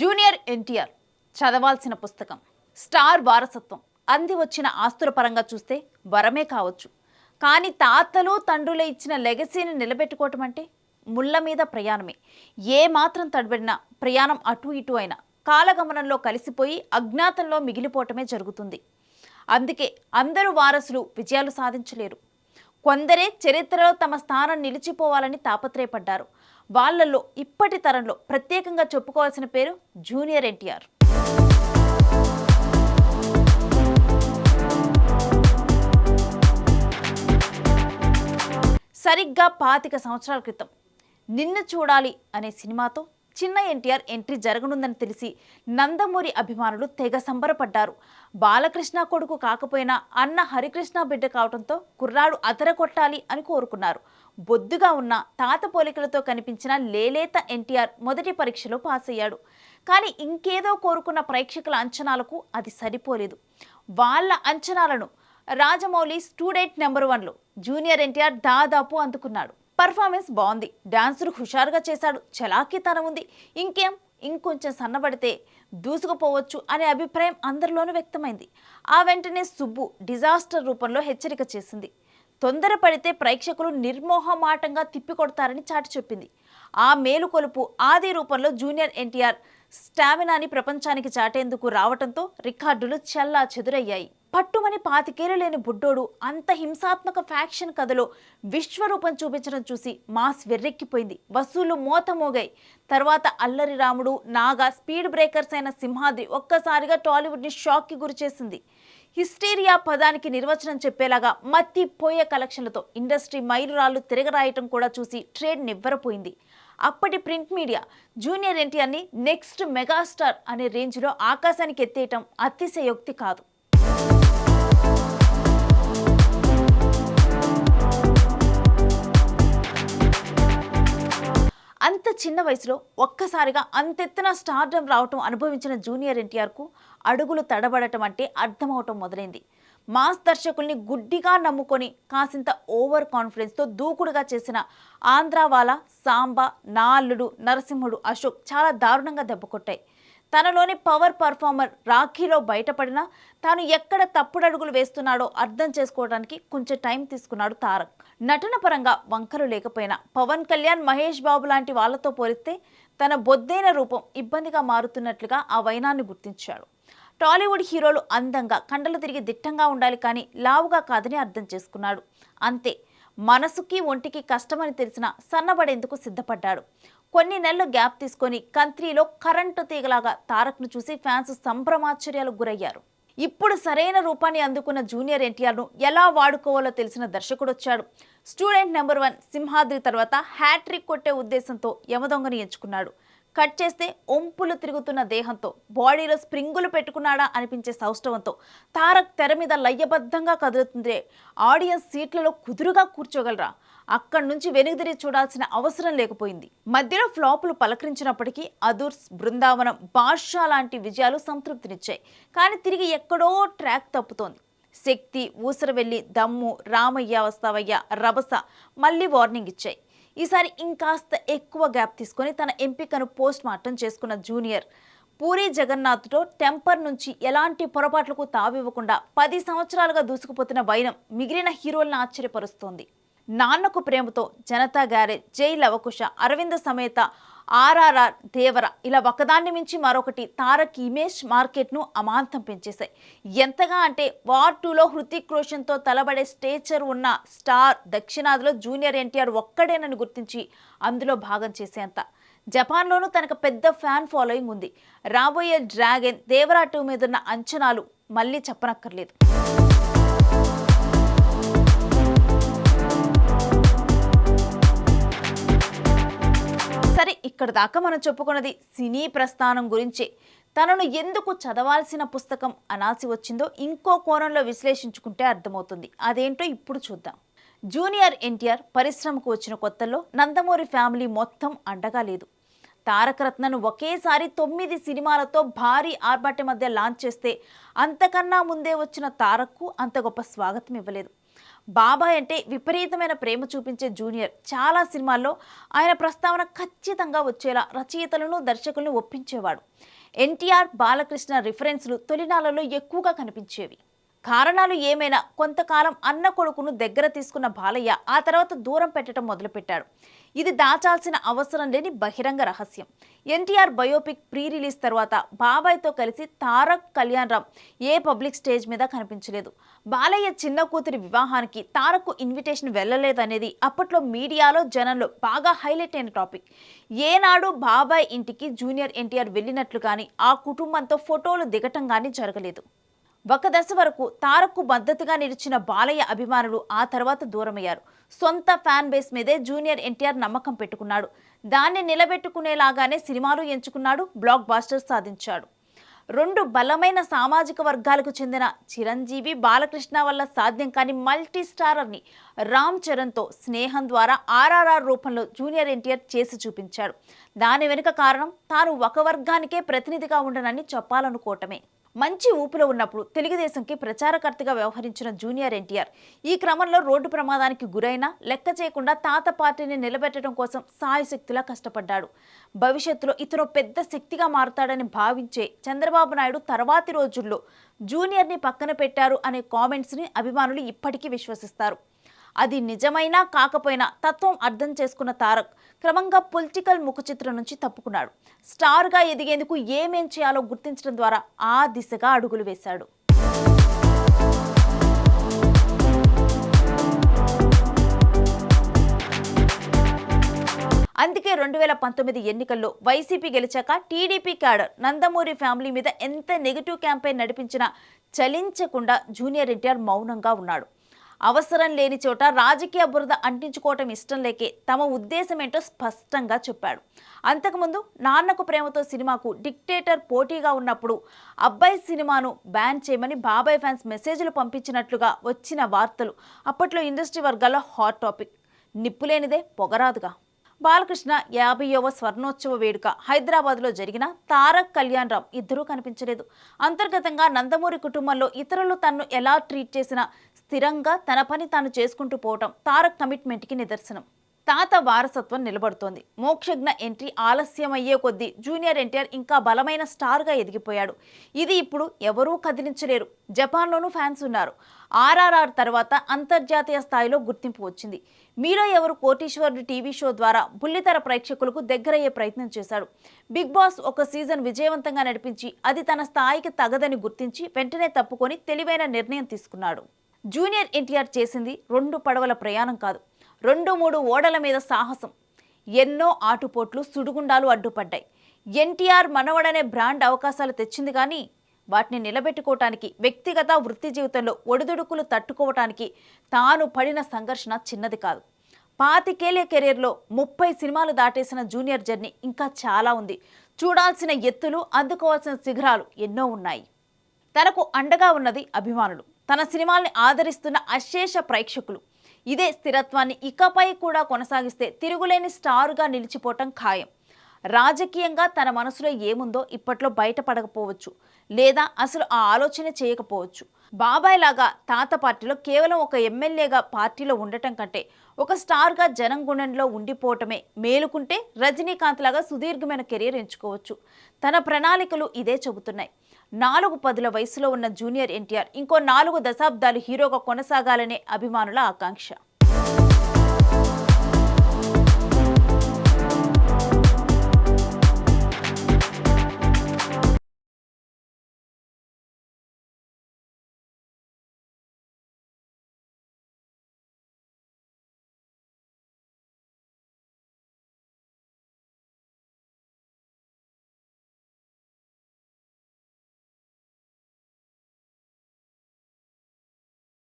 Junior NTR చదవాల్సిన పుస్తకం. Star వారసత్వం. అంది వచ్చిన ఆస్తుల పరంగా చూస్తే వరమే కావచ్చు. కానీ తాతలు తండ్రుల ఇచ్చిన లెగసీని నిలబెట్టుకోవటం అంటే ముళ్ళ మీద ప్రయాణమే. ఏ మాత్రం తడబడినా ప్రయాణం అటు ఇటు అయినా కాలగమనంలో కలిసిపోయి అజ్ఞాతంలో మిగిలిపోవటమే జరుగుతుంది. అందుకే అందరూ వారసులు విజయాలు సాధించలేరు. కొందరే చరిత్రలో తమ స్థానం నిలిచిపోవాలని తాపత్రయపడ్డారు. వాళ్ళల్లో ఇప్పటి తరంలో ప్రత్యేకంగా చెప్పుకోవాల్సిన పేరు జూనియర్ ఎన్టీఆర్. సరిగ్గా పాతిక సంవత్సరాల క్రితం నిన్ను చూడాలి అనే సినిమాతో చిన్న ఎన్టీఆర్ ఎంట్రీ జరగనుందని తెలిసి నందమూరి అభిమానులు తెగ సంబరపడ్డారు. బాలకృష్ణ కొడుకు కాకపోయినా అన్న హరికృష్ణ బిడ్డ కావడంతో కుర్రాడు అదర కొట్టాలి అని కోరుకున్నారు. బొద్దుగా ఉన్న తాత పోలికలతో కనిపించిన లేలేత ఎన్టీఆర్ మొదటి పరీక్షలో పాస్ అయ్యాడు కానీ ఇంకేదో కోరుకున్న ప్రేక్షకుల అంచనాలకు అది సరిపోలేదు. వాళ్ళ అంచనాలను రాజమౌళి స్టూడెంట్ నెంబర్ వన్లో జూనియర్ ఎన్టీఆర్ దాదాపు అందుకున్నాడు. పర్ఫార్మెన్స్ బాగుంది. డాన్సులు హుషారుగా చేశాడు. చలాకీతనం ఉంది. ఇంకేం? ఇంకొంచెం సన్నబడితే దూసుకుపోవచ్చు అనే అభిప్రాయం అందరిలోనూ వ్యక్తమైంది. ఆ వెంటనే సుబ్బు డిజాస్టర్ రూపంలో హెచ్చరిక చేసింది. తొందరపడితే ప్రేక్షకులు నిర్మోహమాటంగా తిప్పికొడతారని చాటి చెప్పింది. ఆ మేలుకొలుపు ఆది రూపంలో జూనియర్ ఎన్టీఆర్ స్టామినాని ప్రపంచానికి చాటేందుకు రావడంతో రికార్డులు చెల్లా చెదురయ్యాయి. పట్టుమని పాతికేలు లేని బుడ్డోడు అంత హింసాత్మక ఫ్యాక్షన్ కథలో విశ్వరూపం చూపించడం చూసి మాస్ వెర్రెక్కిపోయింది. వసూలు మోతమోగాయి. తర్వాత అల్లరి రాముడు నాగా స్పీడ్ బ్రేకర్స్ అయిన సింహాద్రి ఒక్కసారిగా టాలీవుడ్ని షాక్కి గురిచేసింది. హిస్టీరియా పదానికి నిర్వచనం చెప్పేలాగా మత్తిపోయే కలెక్షన్లతో ఇండస్ట్రీ మైలురాళ్ళు తిరగరాయటం కూడా చూసి ట్రేడ్ నివ్వరపోయింది. అప్పటి ప్రింట్ మీడియా జూనియర్ ఎన్టీఆర్ని నెక్స్ట్ మెగాస్టార్ అనే రేంజ్లో ఆకాశానికి ఎత్తేయటం అతిశయోక్తి కాదు. అంత చిన్న వయసులో ఒక్కసారిగా అంతెత్తున స్టార్డమ్ రావటం అనుభవించిన జూనియర్ ఎన్టీఆర్కు అడుగులు తడబడటం అంటే అర్థమవటం మొదలైంది. మాస్ దర్శకుల్ని గుడ్డిగా నమ్ముకొని కాసింత ఓవర్ కాన్ఫిడెన్స్తో దూకుడుగా చేసిన ఆంధ్రావాల సాంబ నాల్లుడు నరసింహుడు అశోక్ చాలా దారుణంగా దెబ్బకొట్టాయి తనలోని పవర్ పర్ఫార్మర్ రాఖీలో బయటపడినా తాను ఎక్కడ తప్పుడడుగులు వేస్తున్నాడో అర్థం చేసుకోవడానికి కొంచెం టైం తీసుకున్నాడు తారక్. నటన పరంగా వంకలు లేకపోయినా పవన్ కళ్యాణ్ మహేష్ బాబు లాంటి వాళ్ళతో పోలిస్తే తన బొద్దైన రూపం ఇబ్బందిగా మారుతున్నట్లుగా ఆ వైనాన్ని గుర్తించాడు. టాలీవుడ్ హీరోలు అందంగా కండలు తిరిగి దిట్టంగా ఉండాలి కానీ లావుగా కాదని అర్థం చేసుకున్నాడు. అంతే మనసుకి ఒంటికి కష్టమని తెలిసినా సన్నబడేందుకు సిద్ధపడ్డాడు. కొన్ని నెలలు గ్యాప్ తీసుకొని కంత్రీలో కరెంటు తీగలాగా తారక్ను చూసి ఫ్యాన్స్ సంభ్రమాశ్చర్యాలకు గురయ్యారు. ఇప్పుడు సరైన రూపాన్ని అందుకున్న జూనియర్ ఎన్టీఆర్ను ఎలా వాడుకోవాలో తెలిసిన దర్శకుడు వచ్చాడు. స్టూడెంట్ నెంబర్ వన్ సింహాద్రి తర్వాత హ్యాట్రిక్ కొట్టే ఉద్దేశంతో యమదొంగని ఎంచుకున్నాడు. కట్ చేస్తే ఒంపులు తిరుగుతున్న దేహంతో బాడీలో స్ప్రింగులు పెట్టుకున్నాడా అనిపించే సౌష్ఠవంతో తారక్ తెర మీద లయ్యబద్ధంగా కదులుతుందే ఆడియన్స్ సీట్లలో కుదురుగా కూర్చోగలరా? అక్కడి నుంచి వెనుదిరి చూడాల్సిన అవసరం లేకపోయింది. మధ్యలో ఫ్లాపులు పలకరించినప్పటికీ అదుర్స్ బృందావనం బాద్షా లాంటి విజయాలు సంతృప్తినిచ్చాయి. కానీ తిరిగి ఎక్కడో ట్రాక్ తప్పుతోంది. శక్తి ఊసరవెల్లి దమ్ము రామయ్య వస్తావయ్య రభస మళ్ళీ వార్నింగ్ ఇచ్చాయి. ఈసారి ఇంకాస్త ఎక్కువ గ్యాప్ తీసుకొని తన ఎంపికను పోస్ట్ మార్టం చేసుకున్న జూనియర్. పూరి జగన్నాథ్తో టెంపర్ నుంచి ఎలాంటి పొరపాట్లకు తావివ్వకుండా పది సంవత్సరాలుగా దూసుకుపోతున్న వైనం మిగిలిన హీరోలను ఆశ్చర్యపరుస్తోంది. నాన్నకు ప్రేమతో జనతా గ్యారేజ్ జై లవకుశ అరవింద సమేత ఆర్ఆర్ఆర్ దేవర ఇలా ఒకదాన్ని మించి మరొకటి తారక్ ఇమేజ్ మార్కెట్ను అమాంతం పెంచేశాయి. ఎంతగా అంటే వార్ టూలో హృతిక్ రోషన్తో తలబడే స్టేచర్ ఉన్న స్టార్ దక్షిణాదిలో జూనియర్ ఎన్టీఆర్ ఒక్కడేనని గుర్తించి అందులో భాగం చేసేంత. జపాన్లోనూ తనకు పెద్ద ఫ్యాన్ ఫాలోయింగ్ ఉంది. రాబోయే డ్రాగన్ దేవరా టూ మీదున్న అంచనాలు మళ్ళీ చెప్పనక్కర్లేదు. ఇక్కడ దాకా మనం చెప్పుకున్నది సినీ ప్రస్థానం గురించి. తనను ఎందుకు చదవాల్సిన పుస్తకం అనాల్సి వచ్చిందో ఇంకో కోణంలో విశ్లేషించుకుంటే అర్థమవుతుంది. అదేంటో ఇప్పుడు చూద్దాం. జూనియర్ ఎన్టీఆర్ పరిశ్రమకు వచ్చిన కొత్తల్లో నందమూరి ఫ్యామిలీ మొత్తం అండగా లేదు. తారకరత్నను ఒకేసారి తొమ్మిది సినిమాలతో భారీ ఆర్భాట మధ్య లాంచ్ చేస్తే అంతకన్నా ముందే వచ్చిన తారక్కు అంత గొప్ప స్వాగతం ఇవ్వలేదు. బాబాయ్ అంటే విపరీతమైన ప్రేమ చూపించే జూనియర్. చాలా సినిమాల్లో ఆయన ప్రస్తావన ఖచ్చితంగా వచ్చేలా రచయితలను దర్శకులను ఒప్పించేవాడు. ఎన్టీఆర్ బాలకృష్ణ రిఫరెన్స్లు తొలినాలలో ఎక్కువగా కనిపించేవి. కారణాలు ఏమైనా కొంతకాలం అన్న కొడుకును దగ్గర తీసుకున్న బాలయ్య ఆ తర్వాత దూరం పెట్టడం మొదలుపెట్టాడు. ఇది దాచాల్సిన అవసరం లేని బహిరంగ రహస్యం. ఎన్టీఆర్ బయోపిక్ ప్రీ రిలీజ్ తర్వాత బాబాయ్తో కలిసి తారక్ కళ్యాణ్ రామ్ ఏ పబ్లిక్ స్టేజ్ మీద కనిపించలేదు. బాలయ్య చిన్న కూతురి వివాహానికి తారక్కు ఇన్విటేషన్ వెళ్ళలేదనేది అప్పట్లో మీడియాలో జనంలో బాగా హైలైట్ అయిన టాపిక్. ఏనాడు బాబాయ్ ఇంటికి జూనియర్ ఎన్టీఆర్ వెళ్ళినట్లు కానీ ఆ కుటుంబంతో ఫోటోలు దిగటం కానీ జరగలేదు. ఒక దశ వరకు తారక్కు మద్దతుగా నిలిచిన బాలయ్య అభిమానులు ఆ తర్వాత దూరమయ్యారు. సొంత ఫ్యాన్ బేస్ మీదే జూనియర్ ఎన్టీఆర్ నమ్మకం పెట్టుకున్నాడు. దాన్ని నిలబెట్టుకునేలాగానే సినిమాలు ఎంచుకున్నాడు బ్లాక్ బాస్టర్ సాధించాడు. రెండు బలమైన సామాజిక వర్గాలకు చెందిన చిరంజీవి బాలకృష్ణ వల్ల సాధ్యం కాని మల్టీ స్టారర్ని రామ్ చరణ్తో స్నేహం ద్వారా ఆర్ఆర్ఆర్ రూపంలో జూనియర్ ఎన్టీఆర్ చేసి చూపించాడు. దాని వెనుక కారణం తాను ఒక వర్గానికే ప్రతినిధిగా ఉండనని చెప్పాలనుకోవటమే. మంచి ఊపులో ఉన్నప్పుడు తెలుగుదేశంకి ప్రచారకర్తగా వ్యవహరించిన జూనియర్ ఎన్టీఆర్ ఈ క్రమంలో రోడ్డు ప్రమాదానికి గురైనా లెక్క చేయకుండా తాత పార్టీని నిలబెట్టడం కోసం సాయశక్తిలా కష్టపడ్డాడు. భవిష్యత్తులో ఇతను పెద్ద శక్తిగా మారుతాడని భావించే చంద్రబాబు నాయుడు తర్వాతి రోజుల్లో జూనియర్ని పక్కన పెట్టారు అనే కామెంట్స్ని అభిమానులు ఇప్పటికీ విశ్వసిస్తారు. అది నిజమైనా కాకపోయినా తత్వం అర్థం చేసుకున్న తారక్ క్రమంగా పొలిటికల్ ముఖచిత్రం నుంచి తప్పుకున్నాడు. స్టార్గా ఎదిగేందుకు ఏమేం చేయాలో గుర్తించడం ద్వారా ఆ దిశగా అడుగులు వేశాడు. అందుకే రెండు వేల పంతొమ్మిది ఎన్నికల్లో వైసీపీ గెలిచాక టీడీపీ క్యాడర్ నందమూరి ఫ్యామిలీ మీద ఎంత నెగిటివ్ క్యాంపెయిన్ నడిపించినా చలించకుండా జూనియర్ ఎన్టీఆర్ మౌనంగా ఉన్నాడు. అవసరం లేని చోట రాజకీయ బురద అంటించుకోవటం ఇష్టం లేకే తమ ఉద్దేశం ఏంటో స్పష్టంగా చెప్పాడు. అంతకుముందు నాన్నకు ప్రేమతో సినిమాకు డిక్టేటర్ పోటీగా ఉన్నప్పుడు అబ్బాయి సినిమాను బ్యాన్ చేయమని బాబాయ్ ఫ్యాన్స్ మెసేజ్లు పంపించినట్లుగా వచ్చిన వార్తలు అప్పట్లో ఇండస్ట్రీ వర్గాల్లో హాట్ టాపిక్. నిప్పులేనిదే పొగరాదుగా. బాలకృష్ణ యాభైవ స్వర్ణోత్సవ వేడుక హైదరాబాద్లో జరిగిన తారక్ కళ్యాణ్ రామ్ ఇద్దరూ కనిపించలేదు. అంతర్గతంగా నందమూరి కుటుంబంలో ఇతరులు తన్ను ఎలా ట్రీట్ చేసినా స్థిరంగా తన పని తాను చేసుకుంటూ పోవటం తారక్ కమిట్మెంట్కి నిదర్శనం. తాత వారసత్వం నిలబడుతోంది. మోక్షజ్ఞ ఎంట్రీ ఆలస్యమయ్యే కొద్దీ జూనియర్ ఎన్టీఆర్ ఇంకా బలమైన స్టార్గా ఎదిగిపోయాడు. ఇది ఇప్పుడు ఎవరూ కదిలించలేరు. జపాన్లోనూ ఫ్యాన్స్ ఉన్నారు. ఆర్ఆర్ఆర్ తర్వాత అంతర్జాతీయ స్థాయిలో గుర్తింపు వచ్చింది. మీలో ఎవరు కోటీశ్వరుడు టీవీ షో ద్వారా బుల్లితెర ప్రేక్షకులకు దగ్గరయ్యే ప్రయత్నం చేశాడు బిగ్ బాస్ ఒక సీజన్ విజయవంతంగా నడిపించి అది తన స్థాయికి తగదని గుర్తించి వెంటనే తప్పుకొని తెలివైన నిర్ణయం తీసుకున్నాడు. జూనియర్ ఎన్టీఆర్ చేసింది రెండు పడవల ప్రయాణం కాదు. రెండు మూడు ఓడల మీద సాహసం. ఎన్నో ఆటుపోట్లు సుడుగుండాలు అడ్డుపడ్డాయి. ఎన్టీఆర్ మనవడనే బ్రాండ్ అవకాశాలు తెచ్చింది కానీ వాటిని నిలబెట్టుకోవటానికి వ్యక్తిగత వృత్తి జీవితంలో ఒడిదుడుకులు తట్టుకోవటానికి తాను పడిన సంఘర్షణ చిన్నది కాదు. పాతికేళ్ళ కెరీర్లో ముప్పై సినిమాలు దాటేసిన జూనియర్ జర్నీ ఇంకా చాలా ఉంది. చూడాల్సిన ఎత్తులు అందుకోవాల్సిన శిఖరాలు ఎన్నో ఉన్నాయి. తనకు అండగా ఉన్నది అభిమానులు. తన సినిమాల్ని ఆదరిస్తున్న అశేష ప్రేక్షకులు. ఇదే స్థిరత్వాన్ని ఇకపై కూడా కొనసాగిస్తే తిరుగులేని స్టార్గా నిలిచిపోవటం ఖాయం. రాజకీయంగా తన మనసులో ఏముందో ఇప్పట్లో బయటపడకపోవచ్చు లేదా అసలు ఆ ఆలోచన చేయకపోవచ్చు. బాబాయ్ లాగా తాత పార్టీలో కేవలం ఒక ఎమ్మెల్యేగా పార్టీలో ఉండటం కంటే ఒక స్టార్గా జనం గుణంలో ఉండిపోవటమే మేలుకుంటే రజనీకాంత్ లాగా సుదీర్ఘమైన కెరీర్ ఎంచుకోవచ్చు. తన ప్రణాళికలు ఇదే చెబుతున్నాయి. నాలుగు పదుల వయసులో ఉన్న జూనియర్ ఎన్టీఆర్ ఇంకో నాలుగు దశాబ్దాలు హీరోగా కొనసాగాలనే అభిమానుల ఆకాంక్ష.